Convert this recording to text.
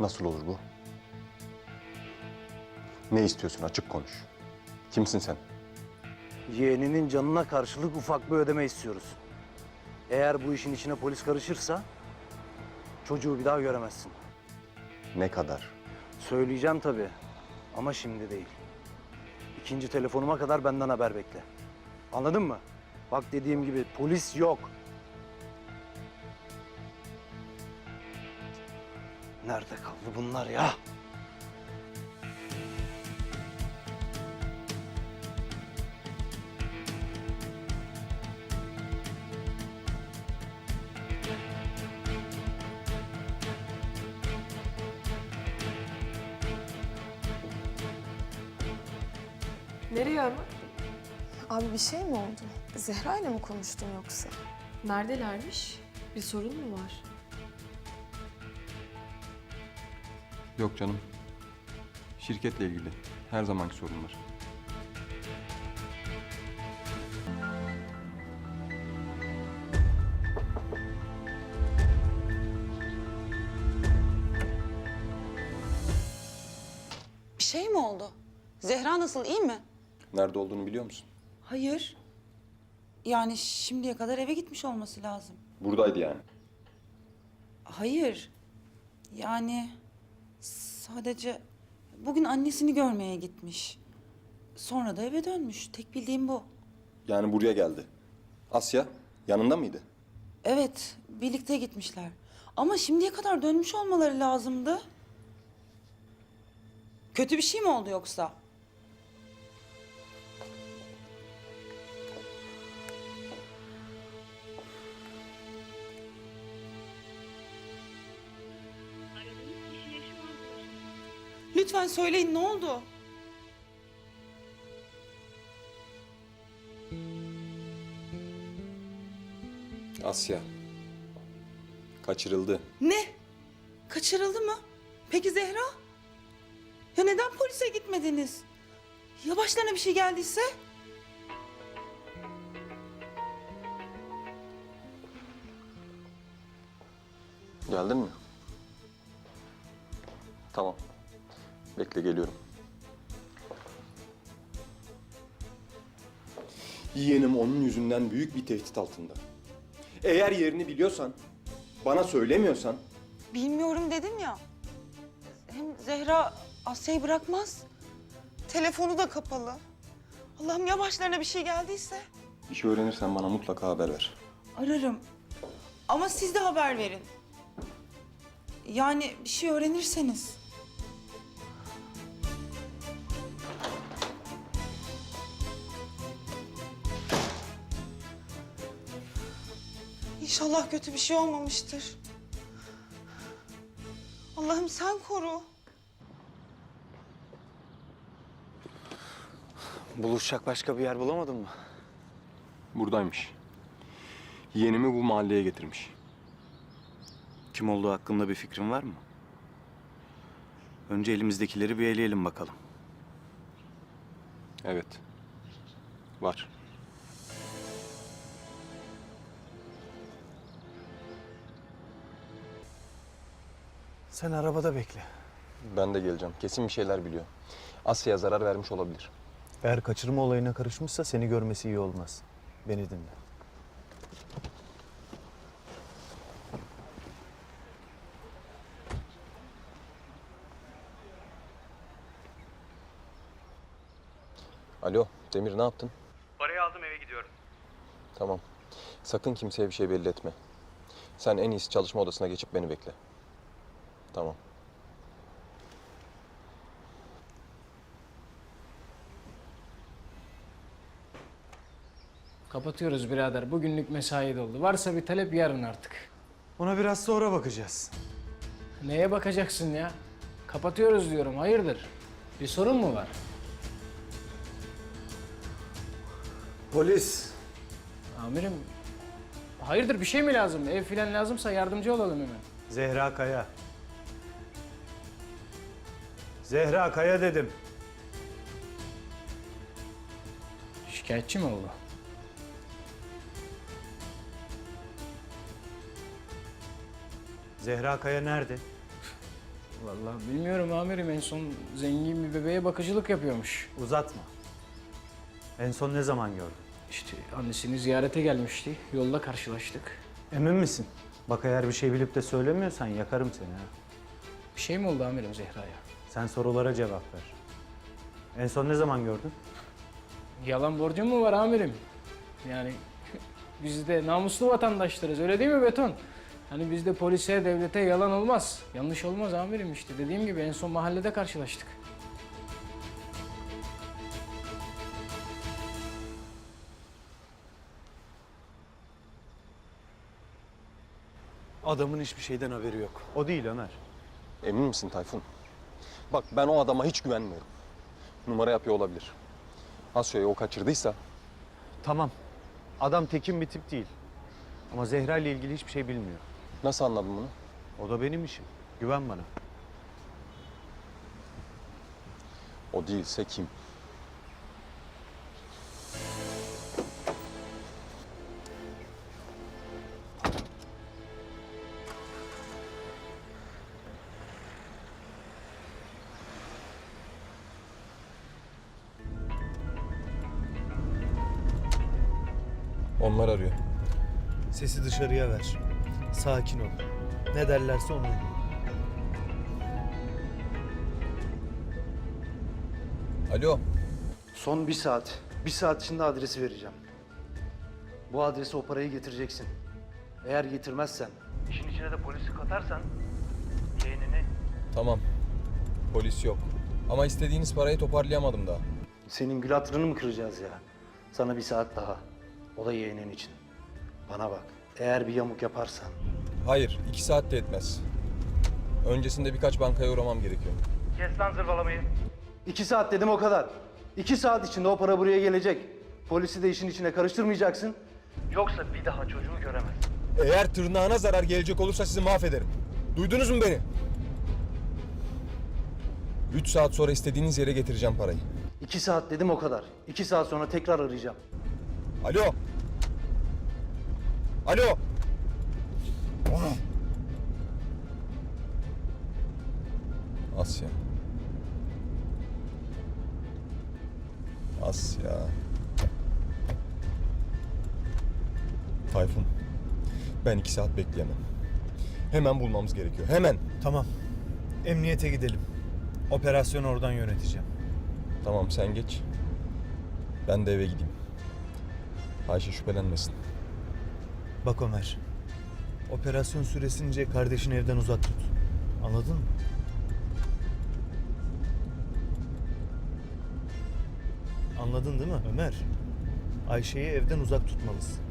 Nasıl olur bu? Ne istiyorsun? Açık konuş. Kimsin sen? Yeğeninin canına karşılık ufak bir ödeme istiyoruz. Eğer bu işin içine polis karışırsa çocuğu bir daha göremezsin. Ne kadar? Söyleyeceğim tabii ama şimdi değil. İkinci telefonuma kadar benden haber bekle. Anladın mı? Bak dediğim gibi polis yok. Nerede kaldı bunlar ya? Nereye ama? Abi bir şey mi oldu? Zehra ile mi konuştun yoksa? Neredelermiş? Bir sorun mu var? Yok canım. Şirketle ilgili. Her zamanki sorunlar. Bir şey mi oldu? Zehra nasıl, iyi mi? Nerede olduğunu biliyor musun? Hayır. Yani şimdiye kadar eve gitmiş olması lazım. Buradaydı yani. Hayır. Yani sadece bugün annesini görmeye gitmiş. Sonra da eve dönmüş. Tek bildiğim bu. Yani buraya geldi. Asya yanında mıydı? Evet, birlikte gitmişler. Ama şimdiye kadar dönmüş olmaları lazımdı. Kötü bir şey mi oldu yoksa? Lütfen söyleyin ne oldu? Asya. Kaçırıldı. Ne? Kaçırıldı mı? Peki Zehra? Ya neden polise gitmediniz? Ya başlarına bir şey geldiyse? Geldin mi? Tamam. Bekle geliyorum. Yeğenim onun yüzünden büyük bir tehdit altında. Eğer yerini biliyorsan, bana söylemiyorsan Bilmiyorum dedim ya. Hem Zehra Asya'yı bırakmaz. Telefonu da kapalı. Allah'ım ya başlarına bir şey geldiyse? bir şey öğrenirsen bana mutlaka haber ver. Ararım. Ama siz de haber verin. Yani bir şey öğrenirseniz. İnşallah kötü bir şey olmamıştır. Allah'ım sen koru. Buluşacak başka bir yer bulamadın mı? Buradaymış. Yeğenimi bu mahalleye getirmiş. Kim olduğu hakkında bir fikrin var mı? Önce elimizdekileri bir eleyelim bakalım. Evet. Var. Sen arabada bekle. Ben de geleceğim. Kesin bir şeyler biliyor. Asya'ya zarar vermiş olabilir. Eğer kaçırma olayına karışmışsa seni görmesi iyi olmaz. Beni dinle. Alo, Demir ne yaptın? Parayı aldım eve gidiyorum. Tamam. Sakın kimseye bir şey belli etme. Sen en iyisi çalışma odasına geçip beni bekle. Tamam. Kapatıyoruz birader. Bugünlük mesai doldu. Varsa bir talep yarın artık. Ona biraz sonra bakacağız. Neye bakacaksın ya? Kapatıyoruz diyorum. Hayırdır? Bir sorun mu var? Polis. Amirim, hayırdır bir şey mi lazım? Ev filan lazımsa yardımcı olalım hemen. Zehra Kaya. Zehra Kaya dedim. Şikayetçi mi oldu? Zehra Kaya nerede? Vallahi bilmiyorum amirim en son zengin bir bebeğe bakıcılık yapıyormuş. Uzatma. En son ne zaman gördün? İşte annesini ziyarete gelmişti. Yolda karşılaştık. Emin misin? Bak eğer bir şey bilip de söylemiyorsan yakarım seni ha. Bir şey mi oldu amirim Zehra'ya? Sen sorulara cevap ver. En son ne zaman gördün? Yalan borcum mu var amirim? Yani biz de namuslu vatandaşlarız öyle değil mi Beton? Hani bizde polise, devlete yalan olmaz. Yanlış olmaz amirim işte. Dediğim gibi en son mahallede karşılaştık. Adamın hiçbir şeyden haberi yok. O değil Ömer. Emin misin Tayfun? Bak ben o adama hiç güvenmiyorum. Numara yapıyor olabilir. Asya'yı o kaçırdıysa Tamam. Adam tekin bir tip değil. Ama Zehra ile ilgili hiçbir şey bilmiyor. nasıl anladın bunu? O da benim işim. Güven bana. O değilse kim? Onlar arıyor. Sesi dışarıya ver. Sakin ol. Ne derlerse onu. uyu. Alo. Son bir saat. Bir saat içinde adresi vereceğim. Bu adrese o parayı getireceksin. Eğer getirmezsen... işin içine de polisi katarsan... yeğenini... Tamam. Polis yok. Ama istediğiniz parayı toparlayamadım daha. Senin gül hatırını mı kıracağız ya? Sana bir saat daha. O da yeğenin için. Bana bak. Eğer bir yamuk yaparsan... Hayır, iki saat de etmez. Öncesinde birkaç bankaya uğramam gerekiyor. Kes lan zırvalamayı. İki saat dedim o kadar. İki saat içinde o para buraya gelecek. Polisi de işin içine karıştırmayacaksın. Yoksa bir daha çocuğu göremez. Eğer tırnağına zarar gelecek olursa sizi mahvederim. Duydunuz mu beni? Üç saat sonra istediğiniz yere getireceğim parayı. İki saat dedim o kadar. İki saat sonra tekrar arayacağım. Alo. Alo. Asya. Asya. Tayfun. Ben iki saat bekleyemem. Hemen bulmamız gerekiyor. Hemen. Tamam. Emniyete gidelim. Operasyonu oradan yöneteceğim. Tamam sen geç. Ben de eve gideyim. Ayşe şüphelenmesin. Bak Ömer. Operasyon süresince kardeşini evden uzak tut. Anladın mı? Anladın değil mi Ömer? Ayşe'yi evden uzak tutmalısın.